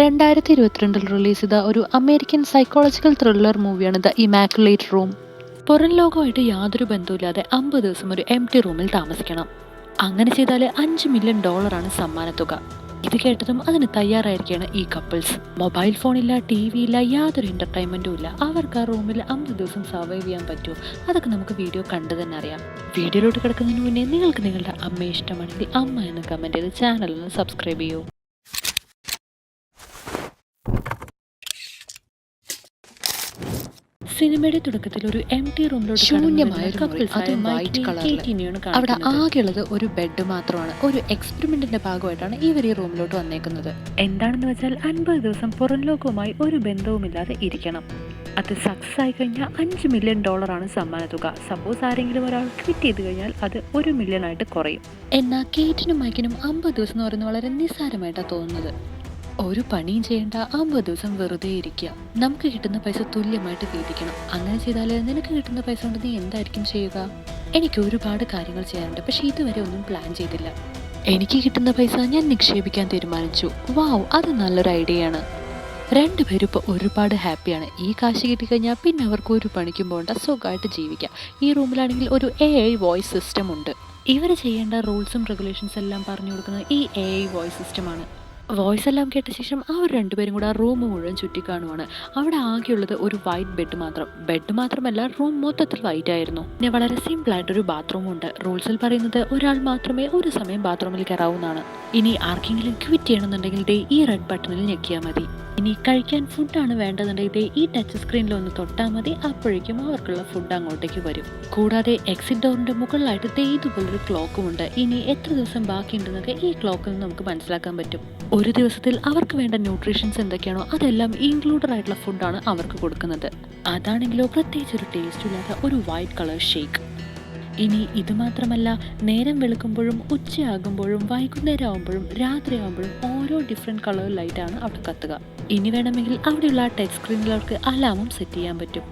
രണ്ടായിരത്തി ഇരുപത്തിരണ്ടിൽ റിലീസ് ചെയ്ത ഒരു അമേരിക്കൻ സൈക്കോളജിക്കൽ ത്രില്ലർ മൂവിയാണ് ദ ഇമാക്കുലേറ്റ് റൂം പുറം ലോകമായിട്ട് യാതൊരു ബന്ധവുമില്ലാതെ അമ്പത് ദിവസം ഒരു എം ടി റൂമിൽ താമസിക്കണം. അങ്ങനെ ചെയ്താൽ അഞ്ച് മില്യൺ ഡോളറാണ് സമ്മാനത്തുക. ഇത് കേട്ടതും അതിന് തയ്യാറായിരിക്കുകയാണ് ഈ കപ്പിൾസ് മൊബൈൽ ഫോണില്ല ടി വി ഇല്ല യാതൊരു എന്റർടൈൻമെന്റും ഇല്ല. അവർക്ക് ആ റൂമിൽ അമ്പത് ദിവസം സർവൈവ് ചെയ്യാൻ പറ്റുമോ? അതൊക്കെ നമുക്ക് വീഡിയോ കണ്ടു തന്നെ അറിയാം. വീഡിയോയിലോട്ട് കിടക്കുന്നതിന് മുന്നേ നിങ്ങൾക്ക് നിങ്ങളുടെ അമ്മയെ ഇഷ്ടമാണെങ്കിൽ അമ്മ എന്ന് കമന്റ് ചെയ്ത് ചാനൽ ഒന്ന് സബ്സ്ക്രൈബ് ചെയ്യൂ. സിനിമയുടെ തുടക്കത്തിൽ ഒരു എം ടി റൂമിലോട്ട് ശൂന്യമായ അത് വൈറ്റ് കളറിലാണ്. അവിടെ ആകെയുള്ളത് ഒരു ബെഡ് മാത്രമാണ്. ഒരു എക്സ്പെരിമെന്റിന്റെ ഭാഗമായിട്ടാണ് ഇവർ ഈ റൂമിലോട്ട് വന്നേക്കുന്നത്. എന്താണെന്ന് വെച്ചാൽ അൻപത് ദിവസം പുറം ലോകവുമായി ഒരു ബന്ധവുമില്ലാതെ ഇരിക്കണം. അത് സക്സസ് ആയി കഴിഞ്ഞാൽ അഞ്ച് മില്യൺ ഡോളറാണ് സമ്മാനത്തുക സപ്പോസ് ആരെങ്കിലും ഒരാൾ ട്വീറ്റ് ചെയ്ത് കഴിഞ്ഞാൽ അത് ഒരു മില്യൺ ആയിട്ട് കുറയും. എന്നാൽ കേറ്റിനും മൈക്കിനും അമ്പത് ദിവസം എന്ന് പറയുന്നത് വളരെ നിസ്സാരമായിട്ടാണ് തോന്നുന്നത്. ഒരു പണിയും ചെയ്യേണ്ട അമ്പത് ദിവസം വെറുതെ ഇരിക്കുക. നമുക്ക് കിട്ടുന്ന പൈസ തുല്യമായിട്ട് വീതിക്കണം അങ്ങനെ ചെയ്താൽ നിനക്ക് കിട്ടുന്ന പൈസ കൊണ്ട് നീ എന്തായിരിക്കും ചെയ്യുക? എനിക്ക് ഒരുപാട് കാര്യങ്ങൾ ചെയ്യാനുണ്ട്. പക്ഷെ ഇതുവരെ ഒന്നും പ്ലാൻ ചെയ്തില്ല. എനിക്ക് കിട്ടുന്ന പൈസ ഞാൻ നിക്ഷേപിക്കാൻ തീരുമാനിച്ചു. വാവ് അത് നല്ലൊരു ഐഡിയ ആണ് രണ്ടുപേരും ഇപ്പോൾ ഒരുപാട് ഹാപ്പിയാണ്. ഈ കാശ് കിട്ടിക്കഴിഞ്ഞാൽ പിന്നെ അവർക്ക് ഒരു പണിക്കും പോകണ്ട. സുഖമായിട്ട് ജീവിക്കാം. ഈ റൂമിലാണെങ്കിൽ ഒരു എ ഐ വോയിസ് സിസ്റ്റം ഉണ്ട്. ഇവർ ചെയ്യേണ്ട റൂൾസും റെഗുലേഷൻസ് എല്ലാം പറഞ്ഞു കൊടുക്കുന്നത് ഈ എ ഐ വോയിസ് സിസ്റ്റമാണ് വോയിസ് എല്ലാം കേട്ട ശേഷം അവർ രണ്ടുപേരും കൂടെ ആ റൂം മുഴുവൻ ചുറ്റിക്കാണുവാണ് അവിടെ ആകെയുള്ളത് ഒരു വൈറ്റ് ബെഡ് മാത്രം. ബെഡ് മാത്രമല്ല റൂം മൊത്തത്തിൽ വൈറ്റ് ആയിരുന്നു. പിന്നെ വളരെ സിമ്പിൾ ആയിട്ട് ഒരു ബാത്റൂം ഉണ്ട് റൂൾസിൽ പറയുന്നത് ഒരാൾ മാത്രമേ ഒരു സമയം ബാത്റൂമിൽ കയറാവുന്നതാണ് ഇനി ആർക്കെങ്കിലും ക്വിറ്റ് ചെയ്യണമെന്നുണ്ടെങ്കിൽ ഈ റെഡ് ബട്ടണിൽ ഞെക്കിയാൽ മതി. ഇനി കഴിക്കാൻ ഫുഡാണ് വേണ്ടതെന്നുണ്ടെങ്കിൽ ദേ ഈ ടച്ച് സ്ക്രീനിൽ ഒന്ന് തൊട്ടാൽ മതി. അപ്പോഴേക്കും അവർക്കുള്ള ഫുഡ് അങ്ങോട്ടേക്ക് വരും. കൂടാതെ എക്സിറ്റ് ഡോറിന്റെ മുകളിലായിട്ട് ദേ ഇതുപോലൊരു ക്ലോക്കും ഉണ്ട്. ഇനി എത്ര ദിവസം ബാക്കിയുണ്ടെന്നൊക്കെ ഈ ക്ലോക്കിൽ നിന്ന് നമുക്ക് മനസ്സിലാക്കാൻ പറ്റും. ഒരു ദിവസത്തിൽ അവർക്ക് വേണ്ട ന്യൂട്രീഷൻസ് എന്തൊക്കെയാണോ അതെല്ലാം ഇൻക്ലൂഡഡ് ആയിട്ടുള്ള ഫുഡാണ് അവർക്ക് കൊടുക്കുന്നത്. അതാണെങ്കിലോ പ്രത്യേകിച്ച് ഒരു ടേസ്റ്റ് ഇല്ലാത്ത ഒരു വൈറ്റ് കളർ ഷേക്ക് ഇനി ഇത് മാത്രമല്ല നേരം വെളുക്കുമ്പോഴും ഉച്ചയാകുമ്പോഴും വൈകുന്നേരം ആകുമ്പോഴും രാത്രി ആകുമ്പോഴും ഓരോ ഡിഫറെന്റ് കളർ ലൈറ്റാണ് അവിടെ കത്തുക. ഇനി വേണമെങ്കിൽ അവിടെയുള്ള ടച്ച് സ്ക്രീനിൽ അവർക്ക് അലാമും സെറ്റ് ചെയ്യാൻ പറ്റും.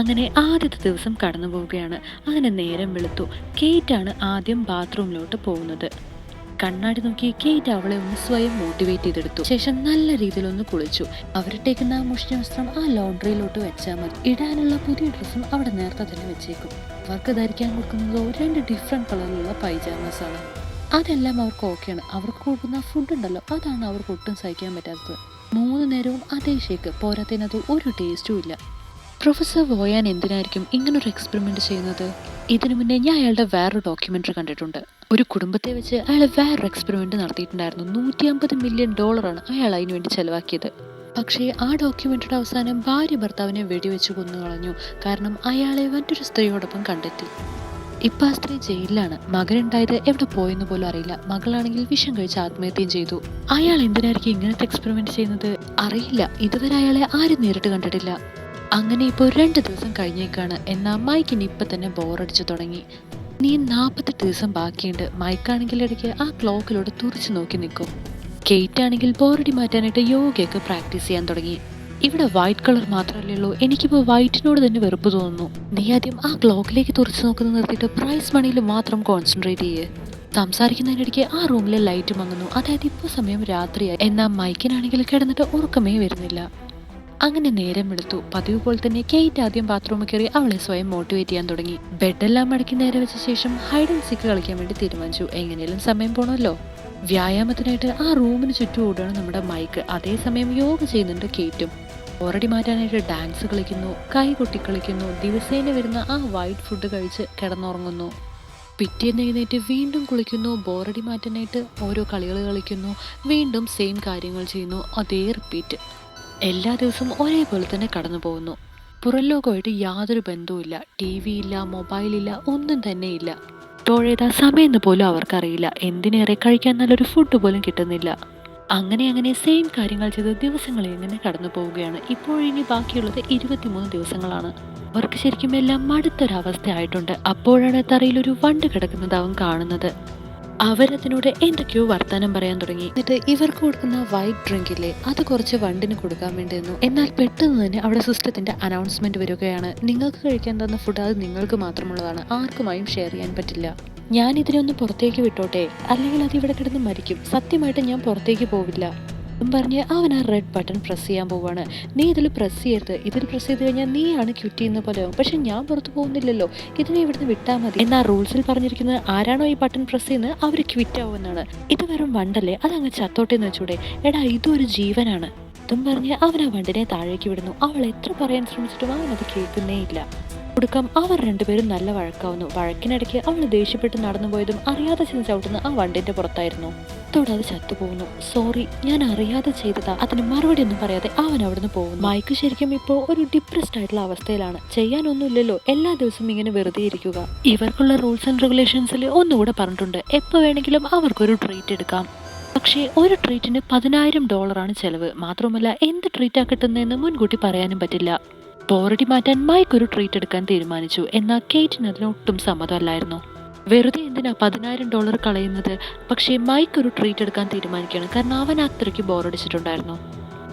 അങ്ങനെ ആദ്യത്തെ ദിവസം കടന്നു പോവുകയാണ് അങ്ങനെ നേരം വെളുത്തു. കേറ്റാണ് ആദ്യം ബാത്റൂമിലോട്ട് പോകുന്നത്. കണ്ണാടി നോക്കി കേറ്റ് അവളെ ഒന്ന് സ്വയം മോട്ടിവേറ്റ് ചെയ്തെടുത്തു. ശേഷം നല്ല രീതിയിൽ ഒന്ന് കുളിച്ചു. അവരിട്ടേക്കുന്ന ആ മുഷ്ടി വസ്ത്രം ആ ലോണ്ടറിയിലോട്ട് വെച്ചാൽ മതി. ഇടാനുള്ള പുതിയ ഡ്രസ്സും അവിടെ നേരത്തെ തന്നെ വെച്ചേക്കും. അവർക്ക് ധരിക്കാൻ കൊടുക്കുന്നതോ രണ്ട് ഡിഫറെന്റ് കളറിലുള്ള ആണ്. അതെല്ലാം അവർക്ക് ഓക്കെയാണ് അവർക്ക് കൊടുക്കുന്ന ഫുഡ് ഉണ്ടല്ലോ അതാണ് അവർക്ക് ഒട്ടും സഹിക്കാൻ പറ്റാത്തത്. മൂന്ന് നേരവും അതേ ഷേക്ക് പോരാത്തതിനത് ഒരു ടേസ്റ്റും ഇല്ല. പ്രൊഫസർ വോയാൻ എന്തിനായിരിക്കും ഇങ്ങനൊരു എക്സ്പെരിമെന്റ് ചെയ്യുന്നത്? ഇതിനു മുന്നേ ഞാൻ അയാളുടെ വേറൊരു ഡോക്യുമെന്ററി കണ്ടിട്ടുണ്ട്. ഒരു കുടുംബത്തെ വെച്ച് അയാൾ വേറൊരു എക്സ്പെരിമെന്റ് നടത്തിയിട്ടുണ്ടായിരുന്നു. നൂറ്റി അമ്പത് മില്യൺ ഡോളറാണ് അയാൾ അതിനുവേണ്ടി ചെലവാക്കിയത്. പക്ഷേ ആ ഡോക്യുമെന്ററിയുടെ അവസാനം ഭാര്യ ഭർത്താവിനെ വെടിവെച്ച് കൊന്നു കളഞ്ഞു. കാരണം അയാളെ മറ്റൊരു സ്ത്രീയോടൊപ്പം കണ്ടെത്തി. ഇപ്പൊ ആ സ്ത്രീ ജയിലിലാണ്. മകനുണ്ടായത് എവിടെ പോയെന്ന് പോലും അറിയില്ല. മകളാണെങ്കിൽ വിഷം കഴിച്ച് ആത്മഹത്യം ചെയ്തു. അയാൾ എന്തിനായിരിക്കും ഇങ്ങനത്തെ എക്സ്പെരിമെന്റ് ചെയ്യുന്നത്? അറിയില്ല. ഇതുവരെ അയാളെ ആരും നേരിട്ട് കണ്ടിട്ടില്ല. അങ്ങനെ ഇപ്പോൾ രണ്ട് ദിവസം കഴിഞ്ഞേക്കാണ്. എന്നാൽ മൈക്കിന് ഇപ്പം തന്നെ ബോറടിച്ചു തുടങ്ങി. നീ നാൽപ്പത്തെട്ട് ദിവസം ബാക്കിയുണ്ട്. മൈക്കാണെങ്കിൽ ഇടയ്ക്ക് ആ ക്ലോക്കിലൂടെ തുറച്ചു നോക്കി നിൽക്കും. കേറ്റ് ആണെങ്കിൽ ബോറടി മാറ്റാനായിട്ട് യോഗയൊക്കെ പ്രാക്ടീസ് ചെയ്യാൻ തുടങ്ങി. ഇവിടെ വൈറ്റ് കളർ മാത്രമല്ലേ ഉള്ളൂ. എനിക്കിപ്പോൾ വൈറ്റിനോട് തന്നെ വെറുപ്പ് തോന്നുന്നു. നീ ആദ്യം ആ ക്ലോക്കിലേക്ക് തുറച്ചു നോക്കുന്നത് നിർത്തിയിട്ട് പ്രൈസ് മണിയിൽ മാത്രം കോൺസെൻട്രേറ്റ് ചെയ്യേ. സംസാരിക്കുന്നതിനിടയ്ക്ക് ആ റൂമിലെ ലൈറ്റ് മങ്ങുന്നു. അതായത് ഇപ്പോൾ സമയം രാത്രിയായി. എന്നാൽ മൈക്കിനാണെങ്കിൽ കിടന്നിട്ട് ഉറക്കമേ വരുന്നില്ല. അങ്ങനെ നേരം എടുത്തു. പതിവ് പോലെ തന്നെ കെയ്റ്റ് ആദ്യം ബാത്റൂമിൽ കയറി അവളെ സ്വയം മോട്ടിവേറ്റ് ചെയ്യാൻ തുടങ്ങി. ബെഡെല്ലാം മടക്കി നേരെ വെച്ച ശേഷം ഹൈഡ് ആൻഡ് സീക്ക് കളിക്കാൻ വേണ്ടി തീരുമാനിച്ചു. എങ്ങനെയും സമയം പോണല്ലോ വ്യായാമത്തിനായിട്ട് ആ റൂമിന് ചുറ്റും ഓടുകയാണ് നമ്മുടെ മൈക്ക് അതേസമയം യോഗ ചെയ്യുന്നുണ്ട് കേറ്റും ഓറടി മാറ്റാനായിട്ട് ഡാൻസ് കളിക്കുന്നു കൈ കൊട്ടി കളിക്കുന്നു. ദിവസേന വരുന്ന ആ വൈറ്റ് ഫുഡ് കഴിച്ച് കിടന്നുറങ്ങുന്നു. പിറ്റേന്ന് എഴുന്നേറ്റ് വീണ്ടും കുളിക്കുന്നു ബോറടി മാറ്റാനായിട്ട് ഓരോ കളികൾ കളിക്കുന്നു വീണ്ടും സെയിം കാര്യങ്ങൾ ചെയ്യുന്നു. അതേ റിപ്പീറ്റ് എല്ലാ ദിവസവും ഒരേപോലെ തന്നെ കടന്നു പോകുന്നു. പുറം യാതൊരു ബന്ധവുമില്ല. ടി വി ഇല്ല മൊബൈലില്ല ഒന്നും തന്നെ ഇല്ല. തോഴേതാ സമയമെന്ന് പോലും അവർക്കറിയില്ല. എന്തിനേറെ കഴിക്കാൻ നല്ലൊരു ഫുഡ് പോലും കിട്ടുന്നില്ല. അങ്ങനെ അങ്ങനെ സെയിം കാര്യങ്ങൾ ചെയ്ത് ദിവസങ്ങൾ ഇങ്ങനെ കടന്നു പോവുകയാണ്. ഇപ്പോഴിനി ബാക്കിയുള്ളത് ഇരുപത്തിമൂന്ന് ദിവസങ്ങളാണ്. അവർക്ക് ശരിക്കും എല്ലാം മടുത്തൊരവസ്ഥയായിട്ടുണ്ട്. അപ്പോഴാണ് തറയിൽ ഒരു വണ്ട് കിടക്കുന്നത് അവൻ കാണുന്നത്. അവരതിനോട് എന്തൊക്കെയോ വർത്താനം പറയാൻ തുടങ്ങി. എന്നിട്ട് ഇവർക്ക് കൊടുക്കുന്ന വൈറ്റ് ഡ്രിങ്ക് ഇല്ലേ അത് കുറച്ച് വണ്ടിന് കൊടുക്കാൻ വേണ്ടിയിരുന്നു എന്നാൽ പെട്ടെന്ന് തന്നെ അവിടെ സിസ്റ്റത്തിന്റെ അനൗൺസ്മെന്റ് വരികയാണ്. നിങ്ങൾക്ക് കഴിക്കാൻ തന്ന ഫുഡ് അത് നിങ്ങൾക്ക് മാത്രമുള്ളതാണ്. ആർക്കുമായും ഷെയർ ചെയ്യാൻ പറ്റില്ല. ഞാൻ ഇതിനെ ഒന്ന് പുറത്തേക്ക് വിട്ടോട്ടെ. അല്ലെങ്കിൽ അത് ഇവിടെ കിടന്ന് മരിക്കും. സത്യമായിട്ട് ഞാൻ പുറത്തേക്ക് പോവില്ല. പറഞ്ഞ് അവൻ ആ റെഡ് ബട്ടൺ പ്രസ് ചെയ്യാൻ പോവാണ്. നീ ഇതിൽ പ്രസ് ചെയ്യരുത്. ഇതിൽ പ്രസ് ചെയ്ത് കഴിഞ്ഞാൽ നീയാണ് ക്വിറ്റ് ചെയ്യുന്ന പോലെ പക്ഷെ ഞാൻ പുറത്തു പോകുന്നില്ലല്ലോ. ഇതിനെ ഇവിടുന്ന് വിട്ടാൽ മതി. എന്നാൽ റൂൾസിൽ പറഞ്ഞിരിക്കുന്നത് ആരാണോ ഈ ബട്ടൺ പ്രസ് ചെയ്യുന്നത് അവർ ക്വിറ്റ് ആവുമെന്നാണ്. ഇത് വെറും വണ്ടല്ലേ? അതങ്ങ് ചത്തോട്ടേന്ന് വെച്ചൂടെ. എടാ ഇതൊരു ജീവനാണ്. ഇതും പറഞ്ഞ് അവൻ ആ വണ്ടിനെ താഴേക്ക് വിടുന്നു. അവൾ എത്ര പറയാൻ ശ്രമിച്ചിട്ടും അവൻ അത് കേൾക്കുന്നേ ഇല്ല. ഒടുക്കം അവർ രണ്ടുപേരും നല്ല വഴക്കാവുന്നു. വഴക്കിനിടയ്ക്ക് അവൾ ദേഷ്യപ്പെട്ട് നടന്നു പോയതും അറിയാതെ ചിന്തിച്ചവിട്ടുന്ന ആ വണ്ടിന്റെ പുറത്തായിരുന്നു. അതോടെ അത് ചത്തുപോകുന്നു സോറി ഞാൻ അറിയാതെ ചെയ്തതാ. അതിന് മറുപടി ഒന്നും പറയാതെ അവൻ അവിടുന്ന് പോകുന്നു. മൈക്ക് ശരിക്കും ഇപ്പോ ഒരു ഡിപ്രസ്ഡ് ആയിട്ടുള്ള അവസ്ഥയിലാണ്. ചെയ്യാനൊന്നുമില്ലല്ലോ. എല്ലാ ദിവസവും ഇങ്ങനെ വെറുതെ ഇരിക്കുക. ഇവർക്കുള്ള റൂൾസ് ആൻഡ് റെഗുലേഷൻസിൽ ഒന്നുകൂടെ പറഞ്ഞിട്ടുണ്ട്. എപ്പോൾ വേണമെങ്കിലും അവർക്കൊരു ട്രീറ്റ് എടുക്കാം. പക്ഷേ ഒരു ട്രീറ്റിന് പതിനായിരം ഡോളറാണ് ചെലവ്. മാത്രമല്ല എന്ത് ട്രീറ്റാ കിട്ടുന്നതെന്ന് മുൻകൂട്ടി പറയാനും പറ്റില്ല. ബോറടി മാറ്റാൻ മൈക്ക് ഒരു ട്രീറ്റ് എടുക്കാൻ തീരുമാനിച്ചു. എന്നാൽ കേറ്റിന് അതിന് ഒട്ടും സമ്മതമല്ലായിരുന്നു. വെറുതെ എന്തിനാ പതിനായിരം ഡോളർ കളയുന്നത്? പക്ഷേ മൈക്ക് ഒരു ട്രീറ്റ് എടുക്കാൻ തീരുമാനിക്കുകയാണ്. കാരണം അവൻ അത്രയ്ക്ക് ബോറടിച്ചിട്ടുണ്ടായിരുന്നു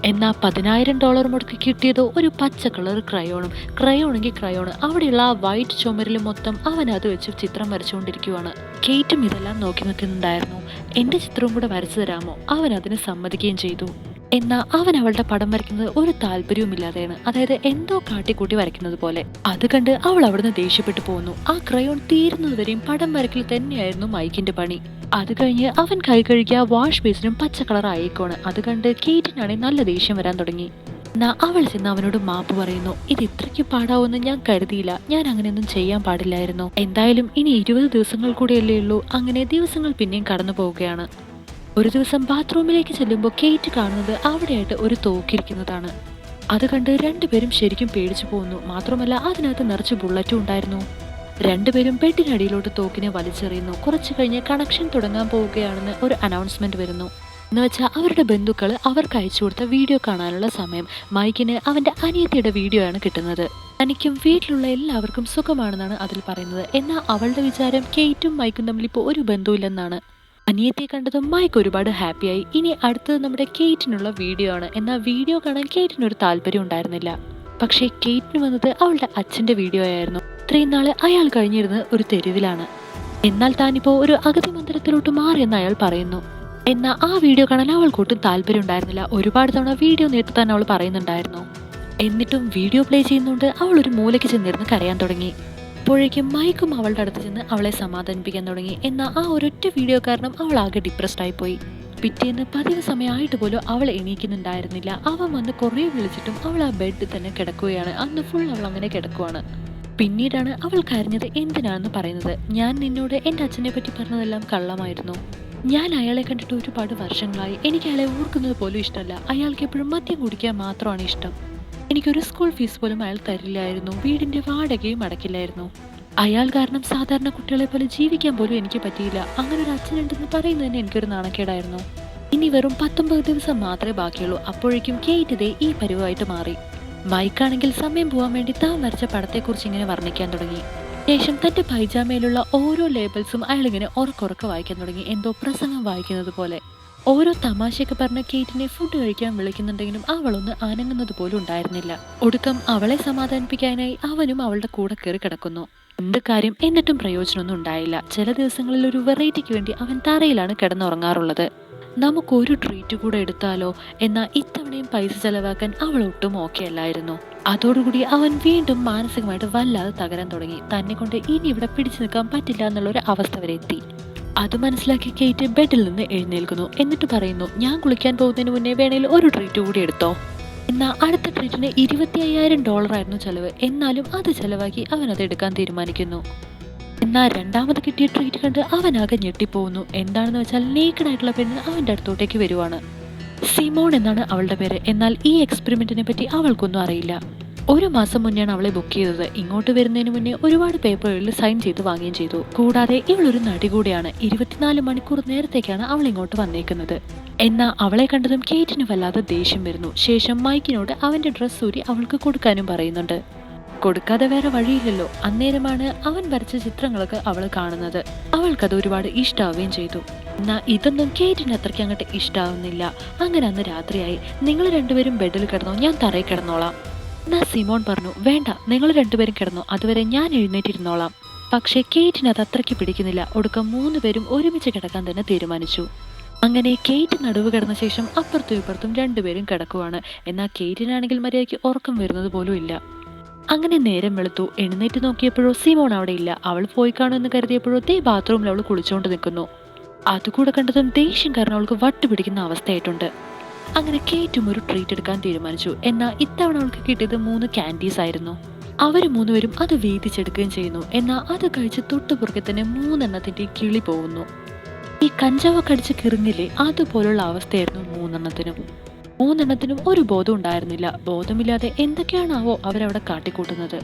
എന്നാൽ പതിനായിരം ഡോളർ മുടക്കി കിട്ടിയത് ഒരു പച്ച കളർ ക്രയോണും. ക്രയോണെങ്കിൽ ക്രയോണ് അവിടെയുള്ള ആ വൈറ്റ് ചുമരിൽ മൊത്തം അവൻ അത് വെച്ച് ചിത്രം വരച്ചുകൊണ്ടിരിക്കുവാണ്. കേറ്റും ഇതെല്ലാം നോക്കി നിൽക്കുന്നുണ്ടായിരുന്നു. എന്റെ ചിത്രവും കൂടെ വരച്ചു തരാമോ? അവൻ അതിന് സമ്മതിക്കുകയും ചെയ്തു. എന്നാൽ അവൻ അവളുടെ പടം വരയ്ക്കുന്നത് ഒരു താല്പര്യവുമില്ലാതെയാണ്. അതായത് എന്തോ കാട്ടിക്കൂട്ടി വരയ്ക്കുന്നത് പോലെ. അത് കണ്ട് അവൾ അവിടുന്ന് ദേഷ്യപ്പെട്ടു പോകുന്നു ആ ക്രയോൺ തീരുന്നതുവരെയും പടം വരയ്ക്കൽ തന്നെയായിരുന്നു മൈക്കിന്റെ പണി. അത് കഴിഞ്ഞ് അവൻ കൈ കഴുകിയ വാഷ് ബേസിനും പച്ച കളർ ആയിക്കോണ്. അത് കണ്ട് കേറ്റിനാണെങ്കിൽ നല്ല ദേഷ്യം വരാൻ തുടങ്ങി. എന്നാ അവൾ ചെന്ന് അവനോട് മാപ്പ് പറയുന്നു. ഇത് ഇത്രയ്ക്ക് പാടാവുമെന്ന് ഞാൻ കരുതിയില്ല. ഞാൻ അങ്ങനെയൊന്നും ചെയ്യാൻ പാടില്ലായിരുന്നു. എന്തായാലും ഇനി ഇരുപത് ദിവസങ്ങൾ കൂടെയല്ലേ ഉള്ളൂ. അങ്ങനെ ദിവസങ്ങൾ പിന്നെയും കടന്നു പോവുകയാണ് ഒരു ദിവസം ബാത്റൂമിലേക്ക് ചെല്ലുമ്പോൾ കേറ്റ് കാണുന്നത് അവിടെയായിട്ട് ഒരു തോക്കിരിക്കുന്നതാണ്. അത് കണ്ട് രണ്ടുപേരും ശരിക്കും പേടിച്ചു പോകുന്നു മാത്രമല്ല അതിനകത്ത് നിറച്ച് ബുള്ളറ്റും ഉണ്ടായിരുന്നു. രണ്ടുപേരും ബെഡിനടിയിലോട്ട് തോക്കിനെ വലിച്ചെറിയുന്നു. കുറച്ചു കഴിഞ്ഞ് കണക്ഷൻ തുടങ്ങാൻ പോവുകയാണെന്ന് ഒരു അനൗൺസ്മെന്റ് വരുന്നു. എന്നുവെച്ചാൽ അവരുടെ ബന്ധുക്കൾ അവർക്ക് അയച്ചു കൊടുത്ത വീഡിയോ കാണാനുള്ള സമയം. മൈക്കിന് അവന്റെ അനിയത്തിയുടെ വീഡിയോ ആണ് കിട്ടുന്നത്. തനിക്കും വീട്ടിലുള്ള എല്ലാവർക്കും സുഖമാണെന്നാണ് അതിൽ പറയുന്നത്. എന്നാൽ അവളുടെ വിചാരം കേറ്റും മൈക്കും തമ്മിൽ ഇപ്പോൾ ഒരു ബന്ധവുമില്ലെന്നാണ്. അനിയത്തെ കണ്ടതും മൈക്ക് ഒരുപാട് ഹാപ്പിയായി ഇനി അടുത്തത് നമ്മുടെ കേറ്റിനുള്ള വീഡിയോ ആണ്. എന്നാൽ വീഡിയോ കാണാൻ കേറ്റിന് ഒരു താല്പര്യം ഉണ്ടായിരുന്നില്ല. പക്ഷേ കേറ്റിന് വന്നത് അവളുടെ അച്ഛന്റെ വീഡിയോ ആയിരുന്നു. ഇത്രയും നാൾ അയാൾ കഴിഞ്ഞിരുന്നത് ഒരു തെരുവിലാണ്. എന്നാൽ താനിപ്പോ ഒരു അഗതി മന്ദിരത്തിലോട്ട് മാറിയെന്ന് അയാൾ പറയുന്നു. എന്നാൽ ആ വീഡിയോ കാണാൻ അവൾക്കൊട്ടും താല്പര്യം ഉണ്ടായിരുന്നില്ല. ഒരുപാട് തവണ വീഡിയോ നിർത്താൻ അവൾ പറയുന്നുണ്ടായിരുന്നു. എന്നിട്ടും വീഡിയോ പ്ലേ ചെയ്യുന്നുണ്ട് അവൾ ഒരു മൂലയ്ക്ക് ചെന്നിരുന്ന് കരയാൻ തുടങ്ങി. അപ്പോഴേക്കും മൈക്കും അവളുടെ അടുത്ത് ചെന്ന് അവളെ സമാധാനിപ്പിക്കാൻ തുടങ്ങി. എന്നാൽ ആ ഒരൊറ്റ വീഡിയോ കാരണം അവൾ ആകെ ഡിപ്രസ്ഡ് പോയി. പിറ്റേന്ന് പതിവ് സമയമായിട്ട് പോലും അവൾ എണീക്കുന്നുണ്ടായിരുന്നില്ല. അവൻ വന്ന് കുറേ വിളിച്ചിട്ടും അവൾ ആ ബെഡിൽ തന്നെ കിടക്കുകയാണ്. അന്ന് ഫുൾ അവൾ അങ്ങനെ കിടക്കുവാണ്. പിന്നീടാണ് അവൾ കരഞ്ഞത് എന്തിനാണെന്ന് പറയുന്നത്. ഞാൻ നിന്നോട് എന്റെ അച്ഛനെ പറ്റി പറഞ്ഞതെല്ലാം കള്ളമായിരുന്നു. ഞാൻ അയാളെ കണ്ടിട്ട് ഒരുപാട് വർഷങ്ങളായി. എനിക്ക് അയാളെ ഓർക്കുന്നത് പോലും ഇഷ്ടമല്ല. അയാൾക്ക് എപ്പോഴും മദ്യം കുടിക്കാൻ മാത്രമാണ് ഇഷ്ടം. എനിക്കൊരു സ്കൂൾ ഫീസ് പോലും അയാൾ തരില്ലായിരുന്നു. വീടിന്റെ വാടകയും അടക്കില്ലായിരുന്നു. അയാൾ കാരണം സാധാരണ കുട്ടികളെ പോലെ ജീവിക്കാൻ പോലും എനിക്ക് പറ്റിയില്ല. അങ്ങനെ ഒരു അച്ഛനുണ്ടെന്ന് പറയുന്നത് തന്നെ എനിക്കൊരു നാണക്കേടായിരുന്നു. ഇനി വെറും പത്തൊമ്പത് ദിവസം മാത്രമേ ബാക്കിയുള്ളൂ. അപ്പോഴേക്കും കേറ്റ് ദേ ഈ പരിവായിട്ട് മാറി. മൈക്കാണെങ്കിൽ സമയം പോകാൻ വേണ്ടി താൻ വരച്ച പടത്തെക്കുറിച്ച് ഇങ്ങനെ വർണിക്കാൻ തുടങ്ങി. ശേഷം തന്റെ പൈജാമയിലുള്ള ഓരോ ലേബൽസും അയാളിങ്ങനെ ഉറക്കുറക്കെ വായിക്കാൻ തുടങ്ങി. എന്തോ പ്രസംഗം വായിക്കുന്നത് പോലെ. ഓരോ തമാശയൊക്കെ പറഞ്ഞ കേറ്റിനെ ഫുഡ് കഴിക്കാൻ വിളിക്കുന്നുണ്ടെങ്കിലും അവളൊന്ന് അനങ്ങുന്നത് പോലും ഉണ്ടായിരുന്നില്ല. ഒടുക്കം അവളെ സമാധാനിപ്പിക്കാനായി അവനും അവളുടെ കൂടെ കയറി കിടക്കുന്നു. എന്ത് കാര്യം എന്നിട്ടും പ്രയോജനമൊന്നും ഉണ്ടായില്ല. ചില ദിവസങ്ങളിൽ ഒരു വെറൈറ്റിക്ക് വേണ്ടി അവൻ തറയിലാണ് കിടന്നുറങ്ങാറുള്ളത്. നമുക്കൊരു ട്രീറ്റ് കൂടെ എടുത്താലോ? എന്നാൽ ഇത്തവണയും പൈസ ചെലവാക്കാൻ അവൾ ഒട്ടും ഓക്കെ അല്ലായിരുന്നു. അതോടുകൂടി അവൻ വീണ്ടും മാനസികമായിട്ട് വല്ലാതെ തകരാൻ തുടങ്ങി. തന്നെ കൊണ്ട് ഇനി ഇവിടെ പിടിച്ചു നിൽക്കാൻ പറ്റില്ല എന്നുള്ള ഒരു അവസ്ഥ വരെ എത്തി. അത് മനസ്സിലാക്കി കേറ്റ് ബെഡിൽ നിന്ന് എഴുന്നേൽക്കുന്നു. എന്നിട്ട് പറയുന്നു ഞാൻ കുളിക്കാൻ പോകുന്നതിന് മുന്നേ വേണേൽ ഒരു ട്രീറ്റ് കൂടി എടുത്തോ. എന്നാൽ അടുത്ത ട്രീറ്റിന് ഇരുപത്തി അയ്യായിരം ഡോളർ ആയിരുന്നു ചെലവ്. എന്നാലും അത് ചെലവാക്കി അവൻ അത് എടുക്കാൻ തീരുമാനിക്കുന്നു. എന്നാൽ രണ്ടാമത് കിട്ടിയ ട്രീറ്റ് കണ്ട് അവനാകെ ഞെട്ടിപ്പോകുന്നു. എന്താണെന്ന് വെച്ചാൽ നേക്കഡായിട്ടുള്ള പെണ്ണ് അവന്റെ അടുത്തോട്ടേക്ക് വരുവാണ്. സിമോൺ എന്നാണ് അവളുടെ പേര്. എന്നാൽ ഈ എക്സ്പെരിമെന്റിനെ പറ്റി അവൾക്കൊന്നും അറിയില്ല. ഒരു മാസം മുന്നെയാണ് അവളെ ബുക്ക് ചെയ്തത്. ഇങ്ങോട്ട് വരുന്നതിന് മുന്നേ ഒരുപാട് പേപ്പറുകളിൽ സൈൻ ചെയ്ത് വാങ്ങുകയും ചെയ്തു. കൂടാതെ ഇവളൊരു നടി കൂടിയാണ്. ഇരുപത്തിനാല് മണിക്കൂർ നേരത്തേക്കാണ് അവൾ ഇങ്ങോട്ട് വന്നേക്കുന്നത്. എന്നാൽ അവളെ കണ്ടതും കേറ്റിന് വല്ലാതെ ദേഷ്യം വരുന്നു. ശേഷം മൈക്കിനോട് അവന്റെ ഡ്രസ്സ് ഊരി അവൾക്ക് കൊടുക്കാനും പറയുന്നുണ്ട്. കൊടുക്കാതെ വേറെ വഴിയില്ലല്ലോ. അന്നേരമാണ് അവൻ വരച്ച ചിത്രങ്ങളൊക്കെ അവൾ കാണുന്നത്. അവൾക്കത് ഒരുപാട് ഇഷ്ടാവുകയും ചെയ്തു. എന്നാൽ ഇതൊന്നും കേറ്റിന് അത്രയ്ക്ക് അങ്ങോട്ട് ഇഷ്ടാവുന്നില്ല. അങ്ങനെ അന്ന് രാത്രിയായി. നിങ്ങൾ രണ്ടുപേരും ബെഡിൽ കിടന്നോ ഞാൻ തറയിൽ കിടന്നോളാം. എന്നാ സിമോൺ പറഞ്ഞു വേണ്ട നിങ്ങൾ രണ്ടുപേരും കിടന്നു അതുവരെ ഞാൻ എഴുന്നേറ്റിരുന്നോളാം. പക്ഷേ കേറ്റിന് അത് അത്രയ്ക്ക് പിടിക്കുന്നില്ല. ഒടുക്കം മൂന്ന് പേരും ഒരുമിച്ച് കിടക്കാൻ തന്നെ തീരുമാനിച്ചു. അങ്ങനെ കേറ്റ് നടുവ് കിടന്ന ശേഷം അപ്പുറത്തും ഇപ്പുറത്തും രണ്ടുപേരും കിടക്കുവാണ്. എന്നാൽ കേറ്റിനാണെങ്കിൽ മര്യാദയ്ക്ക് ഉറക്കം വരുന്നത് പോലും ഇല്ല. അങ്ങനെ നേരം വെളുത്തു. എഴുന്നേറ്റ് നോക്കിയപ്പോഴോ സിമോൺ അവിടെ ഇല്ല. അവൾ പോയി കാണുമെന്ന് കരുതിയപ്പോഴോ ദേ ബാത്റൂമിൽ അവൾ കുളിച്ചുകൊണ്ട് നിൽക്കുന്നു. അതുകൂടെ കണ്ടതും ദേഷ്യം കാരണം അവൾക്ക് വട്ടുപിടിക്കുന്ന അവസ്ഥയായിട്ടുണ്ട്. അങ്ങനെ കേറ്റും ഒരു ട്രീറ്റ് എടുക്കാൻ തീരുമാനിച്ചു. എന്നാൽ ഇത്തവണ അവൾക്ക് കിട്ടിയത് മൂന്ന് ക്യാൻഡീസ് ആയിരുന്നു. അവർ മൂന്നുപേരും അത് വീതിച്ചെടുക്കുകയും ചെയ്യുന്നു. എന്നാൽ അത് കഴിച്ച് തൊട്ടുപുറകെ തന്നെ മൂന്നെണ്ണത്തിന്റെ കിളി പോകുന്നു. ഈ കഞ്ചാവ് കടിച്ച് കിറിഞ്ഞില്ലേ അതുപോലുള്ള അവസ്ഥയായിരുന്നു മൂന്നെണ്ണത്തിനും. മൂന്നെണ്ണത്തിനും ഒരു ബോധം ഉണ്ടായിരുന്നില്ല. ബോധമില്ലാതെ എന്തൊക്കെയാണാവോ അവരവിടെ കാട്ടിക്കൂട്ടുന്നത്.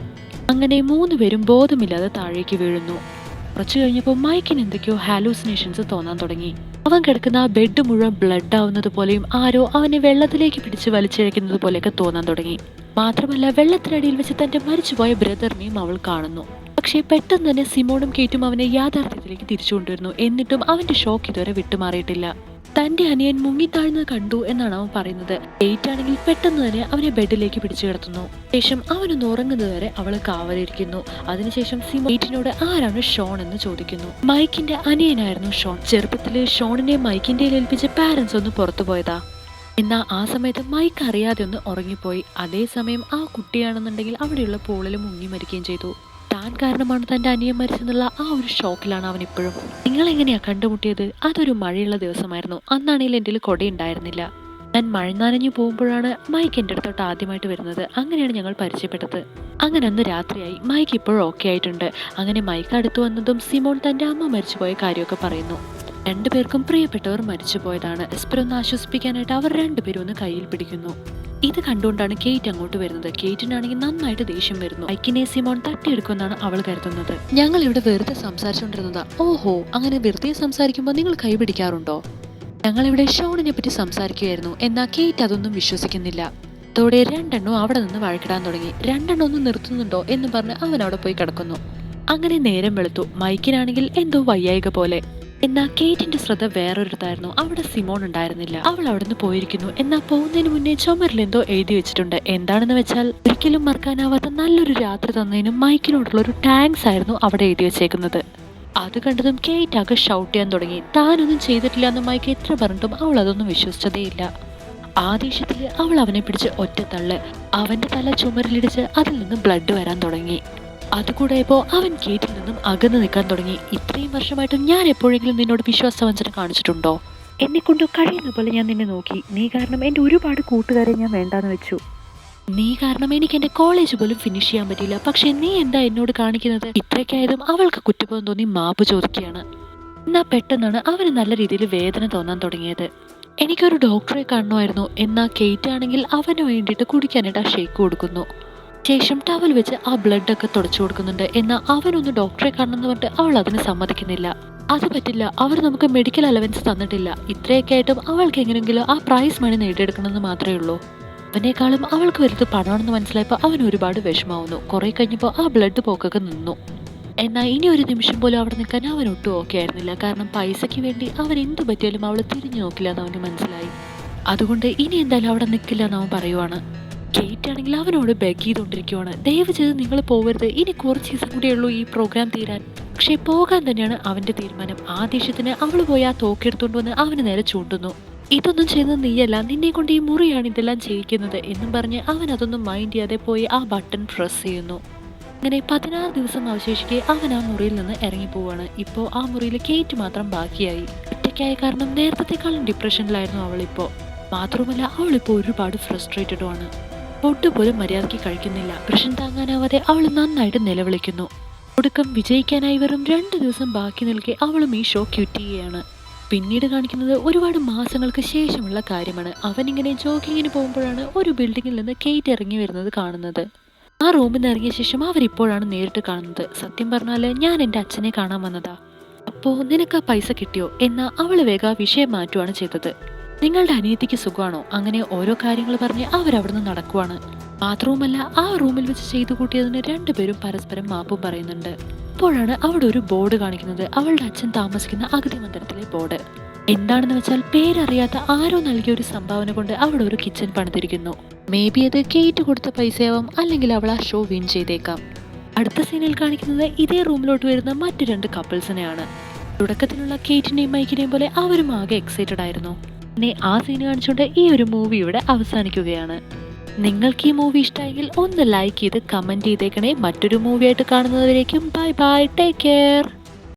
അങ്ങനെ മൂന്നുപേരും ബോധമില്ലാതെ താഴേക്ക് വീഴുന്നു. കുറച്ചു കഴിഞ്ഞപ്പോൾ മൈക്കിന് എന്തൊക്കെയോ ഹാലൂസിനേഷൻസ് തോന്നാൻ തുടങ്ങി. അവൻ കിടക്കുന്ന ആ ബെഡ് മുഴുവൻ ബ്ലഡ് ആവുന്നത് പോലെയും ആരോ അവനെ വെള്ളത്തിലേക്ക് പിടിച്ച് വലിച്ചിഴക്കുന്നത് പോലെയൊക്കെ തോന്നാൻ തുടങ്ങി. മാത്രമല്ല വെള്ളത്തിനടിയിൽ വെച്ച് തന്റെ മരിച്ചുപോയ ബ്രദറിനെയും അവൾ കാണുന്നു. പക്ഷേ പെട്ടെന്ന് തന്നെ സിമോണും കേറ്റും അവനെ യാഥാർത്ഥ്യത്തിലേക്ക് തിരിച്ചു കൊണ്ടുവരുന്നു എന്നിട്ടും അവന്റെ ഷോക്ക് ഇതുവരെ വിട്ടുമാറിയിട്ടില്ല. തന്റെ അനിയൻ മുങ്ങിത്താഴ്ന്നത് കണ്ടു എന്നാണ് അവൻ പറയുന്നത്. ഡേറ്റ് ആണെങ്കിൽ പെട്ടെന്ന് തന്നെ അവനെ ബെഡിലേക്ക് പിടിച്ചു കിടത്തുന്നു. ശേഷം അവനൊന്ന് ഉറങ്ങുന്നത് വരെ അവൾ കാവലിരിക്കുന്നു. അതിനുശേഷം സിമേറ്റിനോട് ആരാണ് ഷോൺ എന്ന് ചോദിക്കുന്നു. മൈക്കിന്റെ അനിയനായിരുന്നു ഷോൺ. ചെറുപ്പത്തിൽ ഷോണിനെ മൈക്കിന്റെ ഏൽപ്പിച്ച പാരന്റ്സ് ഒന്ന് പുറത്തു പോയതാ. എന്നാൽ ആ സമയത്ത് മൈക്ക് അറിയാതെ ഒന്ന് ഉറങ്ങിപ്പോയി. അതേസമയം ആ കുട്ടിയാണെന്നുണ്ടെങ്കിൽ അവിടെയുള്ള പൂളിൽ മുങ്ങി മരിക്കുകയും ചെയ്തു. താൻ കാരണമാണ് തന്റെ അനിയൻ മരിച്ചെന്നുള്ള ആ ഒരു ഷോക്കിലാണ് അവൻ ഇപ്പോഴും. നിങ്ങൾ എങ്ങനെയാ കണ്ടുമുട്ടിയത്? അതൊരു മഴയുള്ള ദിവസമായിരുന്നു. അന്നാണെങ്കിൽ എന്റെ കൊടി ഉണ്ടായിരുന്നില്ല ഞാൻ മഴ നനഞ്ഞു പോകുമ്പോഴാണ് മൈക്ക് എന്റെ അടുത്തോട്ട് ആദ്യമായിട്ട് വരുന്നത്. അങ്ങനെയാണ് ഞങ്ങൾ പരിചയപ്പെട്ടത്. അങ്ങനെ അന്ന് രാത്രിയായി. മൈക്ക് ഇപ്പോഴും ഓക്കെ ആയിട്ടുണ്ട്. അങ്ങനെ മൈക്ക് അടുത്ത് വന്നതും സിമോൺ തന്റെ അമ്മ മരിച്ചുപോയ കാര്യമൊക്കെ പറയുന്നു. രണ്ടുപേർക്കും പ്രിയപ്പെട്ടവർ മരിച്ചുപോയതാണ്. എസ്പെർ ഒന്ന് ആശ്വസിപ്പിക്കാനായിട്ട് അവർ രണ്ടുപേരും ഒന്ന് കയ്യിൽ പിടിക്കുന്നു. ഇത് കണ്ടുകൊണ്ടാണ് കേറ്റ് അങ്ങോട്ട് വരുന്നത്. കേറ്റിനാണെങ്കിൽ നന്നായിട്ട് ദേഷ്യം വരുന്നു. ഐക്കിനെ സിമോൺ തട്ടിയെടുക്കുമെന്നാണ് അവൾ കരുതുന്നത്. ഞങ്ങൾ ഇവിടെ വെറുതെ സംസാരിച്ചുകൊണ്ടിരുന്നതാ ഓഹോ അങ്ങനെ വെറുതെ സംസാരിക്കുമ്പോൾ നിങ്ങൾ കൈപിടിക്കാറുണ്ടോ ഞങ്ങൾ ഇവിടെ ഷോണിനെ പറ്റി സംസാരിക്കുകയായിരുന്നു. എന്നാൽ കേറ്റ് അതൊന്നും വിശ്വസിക്കുന്നില്ല. അതോടെ രണ്ടെണ്ണം അവിടെ നിന്ന് വഴക്കിടാൻ തുടങ്ങി. രണ്ടെണ്ണം ഒന്ന് നിർത്തുന്നുണ്ടോ എന്ന് പറഞ്ഞ് അവൻ അവിടെ പോയി കിടക്കുന്നു. അങ്ങനെ നേരം വെളുത്തു. മൈക്കിനാണെങ്കിൽ എന്തോ വയ്യായിക പോലെ. എന്നാൽ കേറ്റിന്റെ ശ്രദ്ധ വേറൊരിടത്തായിരുന്നു. അവിടെ സിമോൺ ഉണ്ടായിരുന്നില്ല. അവൾ അവിടുന്ന് പോയിരിക്കുന്നു. എന്നാൽ പോകുന്നതിന് മുന്നേ ചുമരിൽ എന്തോ എഴുതി വെച്ചിട്ടുണ്ട്. എന്താണെന്ന് വെച്ചാൽ ഒരിക്കലും മറക്കാനാവാത്ത നല്ലൊരു രാത്രി തന്നതിനും മൈക്കിനോടുള്ള ഒരു ടാങ്ക്സ് ആയിരുന്നു അവിടെ എഴുതി വെച്ചേക്കുന്നത്. അത് കണ്ടതും കേറ്റ് ആകെ ഷൗട്ട് ചെയ്യാൻ തുടങ്ങി. താനൊന്നും ചെയ്തിട്ടില്ല എന്ന് മൈക്ക് എത്ര പറഞ്ഞിട്ടും അവൾ അതൊന്നും വിശ്വസിച്ചതേയില്ല. ആദേശത്തിൽ അവൾ അവനെ പിടിച്ച് ഒറ്റത്തള്ള് അവന്റെ തല ചുമരിലിടിച്ച് അതിൽ നിന്ന് ബ്ലഡ് വരാൻ തുടങ്ങി. അതുകൂടായപ്പോ അവൻ ഗേറ്റിൽ നിന്നും അകന്നു നിൽക്കാൻ തുടങ്ങി. ഇത്രയും വർഷമായിട്ടും ഞാൻ എപ്പോഴെങ്കിലും നിന്നോട് വിശ്വാസവഞ്ചന കാണിച്ചിട്ടുണ്ടോ? എന്നെ കൊണ്ട് കഴിയുന്ന പോലെ ഞാൻ നിന്നെ നോക്കി. നീ കാരണം എന്റെ ഒരുപാട് കൂട്ടുകാരെ ഞാൻ വേണ്ടാന്ന് വെച്ചു. നീ കാരണം എനിക്ക് എന്റെ കോളേജ് പോലും ഫിനിഷ് ചെയ്യാൻ പറ്റിയില്ല. പക്ഷെ നീ എന്താ എന്നോട് കാണിക്കുന്നത്? ഇത്രയ്ക്കായതും അവൾക്ക് കുറ്റബോധം തോന്നി മാപ്പ് ചോദിക്കുകയാണ്. എന്നാ പെട്ടെന്നാണ് അവന് നല്ല രീതിയിൽ വേദന തോന്നാൻ തുടങ്ങിയത്. എനിക്കൊരു ഡോക്ടറെ കാണണമായിരുന്നു എന്നാ കേറ്റ് ആണെങ്കിൽ അവന് വേണ്ടിയിട്ട് കുടിക്കാനായിട്ട് ആ ഷേക്ക് കൊടുക്കുന്നു. ശേഷം ടവൽ വെച്ച് ആ ബ്ലഡ് ഒക്കെ തുടച്ചു കൊടുക്കുന്നുണ്ട്. എന്നാൽ അവനൊന്ന് ഡോക്ടറെ കാണണമെന്ന് പറഞ്ഞിട്ട് അവൾ അതിന് സമ്മതിക്കുന്നില്ല. അത് പറ്റില്ല. അവർ നമുക്ക് മെഡിക്കൽ അലവൻസ് തന്നിട്ടില്ല. ഇത്രയൊക്കെ ആയിട്ടും അവൾക്ക് എങ്ങനെയെങ്കിലും ആ പ്രൈസ് മണി നേടിയെടുക്കണമെന്ന് മാത്രമേ ഉള്ളൂ. അവനേക്കാളും അവൾക്ക് വലുത് പണമാണെന്ന് മനസ്സിലായപ്പോൾ അവൻ ഒരുപാട് വിഷമാവുന്നു കുറെ കഴിഞ്ഞപ്പോൾ ആ ബ്ലഡ് പോക്കൊക്കെ നിന്നു. എന്നാൽ ഇനി ഒരു നിമിഷം പോലും അവിടെ നിൽക്കാൻ അവൻ ഒട്ടും ഓക്കെ ആയിരുന്നില്ല. കാരണം പൈസയ്ക്ക് വേണ്ടി അവൻ എന്ത് പറ്റിയാലും അവൾ തിരിഞ്ഞു നോക്കില്ല എന്ന് അവന് മനസ്സിലായി. അതുകൊണ്ട് ഇനി എന്തായാലും അവിടെ നിൽക്കില്ല എന്ന് അവൻ പറയുവാണ്. കേറ്റ് ആണെങ്കിൽ അവനോട് ബെഗ് ചെയ്തുകൊണ്ടിരിക്കുകയാണ് ദയവ് ചെയ്ത് നിങ്ങൾ പോകരുത് ഇനി കുറച്ച് ദിവസം കൂടിയേ ഉള്ളൂ ഈ പ്രോഗ്രാം തീരാൻ. പക്ഷേ പോകാൻ തന്നെയാണ് അവന്റെ തീരുമാനം. ആ ദേഷ്യത്തിന് അവൾ പോയി ആ തോക്കെടുത്തുകൊണ്ട് വന്ന് അവന് നേരെ ചൂണ്ടുന്നു. ഇതൊന്നും ചെയ്യുന്നത് നീയല്ല. നിന്നെ കൊണ്ട് ഈ മുറിയാണ് ഇതെല്ലാം ചെയ്യിക്കുന്നത് എന്നും പറഞ്ഞ് അവൻ അതൊന്നും മൈൻഡ് ചെയ്യാതെ പോയി ആ ബട്ടൺ പ്രസ് ചെയ്യുന്നു. അങ്ങനെ പതിനാറ് ദിവസം അവശേഷിക്കെ അവൻ ആ മുറിയിൽ നിന്ന് ഇറങ്ങി പോവാണ് ഇപ്പോൾ ആ മുറിയിൽ കേറ്റ് മാത്രം ബാക്കിയായി. ഒറ്റയ്ക്കായ കാരണം നേരത്തെക്കാളും ഡിപ്രഷനിലായിരുന്നു അവളിപ്പോൾ മാത്രമല്ല അവളിപ്പോൾ ഒരുപാട് ഫ്രസ്ട്രേറ്റഡുമാണ് ഫുഡ് പോലും മര്യാദയ്ക്ക് കഴിക്കുന്നില്ല. പ്രശ്നം താങ്ങാനാവാതെ അവൾ നന്നായിട്ട് നിലവിളിക്കുന്നു. ഒടുക്കം വിജയിക്കാനായി വെറും രണ്ട് ദിവസം ബാക്കി നിൽക്കെ അവളും ഈ ഷോ ക്വിറ്റ് ചെയ്യുകയാണ് പിന്നീട് കാണിക്കുന്നത് ഒരുപാട് മാസങ്ങൾക്ക് ശേഷമുള്ള കാര്യമാണ്. അവനിങ്ങനെ ജോഗിങ്ങിന് പോകുമ്പോഴാണ് ഒരു ബിൽഡിങ്ങിൽ നിന്ന് കേറ്റ് ഇറങ്ങി വരുന്നത് കാണുന്നത്. ആ റൂമിൽ നിന്ന് ഇറങ്ങിയ ശേഷം അവരിപ്പോഴാണ് നേരിട്ട് കാണുന്നത്. സത്യം പറഞ്ഞാൽ ഞാൻ എന്റെ അച്ഛനെ കാണാൻ വന്നതാ. അപ്പോ നിനക്ക് ആ പൈസ കിട്ടിയോ? എന്നാ അവൾ വേഗം വിഷയം മാറ്റുവാണ് ചെയ്തത്. നിങ്ങളുടെ അനിയത്തിക്ക് സുഖമാണോ? അങ്ങനെ ഓരോ കാര്യങ്ങൾ പറഞ്ഞ് അവരവിടുന്ന് നടക്കുവാണ്. മാത്രവുമല്ല ആ റൂമിൽ വെച്ച് ചെയ്തു കൂട്ടിയതിന് രണ്ടുപേരും പരസ്പരം മാപ്പും പറയുന്നുണ്ട്. അപ്പോഴാണ് അവിടെ ഒരു ബോർഡ് കാണിക്കുന്നത്. അവളുടെ അച്ഛൻ താമസിക്കുന്ന അഗതി മന്ദിരത്തിലെ ബോർഡ്. എന്താണെന്ന് വെച്ചാൽ പേരറിയാത്ത ആരോ നൽകിയ ഒരു സംഭാവന കൊണ്ട് അവിടെ ഒരു കിച്ചൺ പണിതിരിക്കുന്നു. മേ ബി അത് കേറ്റ് കൊടുത്ത പൈസയാവും അല്ലെങ്കിൽ അവൾ ആ ഷോ വിൻ ചെയ്തേക്കാം. അടുത്ത സീനിൽ കാണിക്കുന്നത് ഇതേ റൂമിലോട്ട് വരുന്ന മറ്റു രണ്ട് കപ്പിൾസിനെയാണ്. തുടക്കത്തിലുള്ള കേറ്റിനെയും മൈക്കിനെയും പോലെ അവരും ആകെ എക്സൈറ്റഡ് ആയിരുന്നു. പിന്നെ ആ സീൻ കാണിച്ചുകൊണ്ട് ഈ ഒരു മൂവി ഇവിടെ അവസാനിക്കുകയാണ്. നിങ്ങൾക്ക് ഈ മൂവി ഇഷ്ടമായെങ്കിൽ ഒന്ന് ലൈക്ക് ചെയ്ത് കമന്റ് ചെയ്തേക്കണേ. മറ്റൊരു മൂവിയായിട്ട് ആയിട്ട് കാണുന്നതുവരേക്കും ബൈ ബൈ ടേക്ക് കെയർ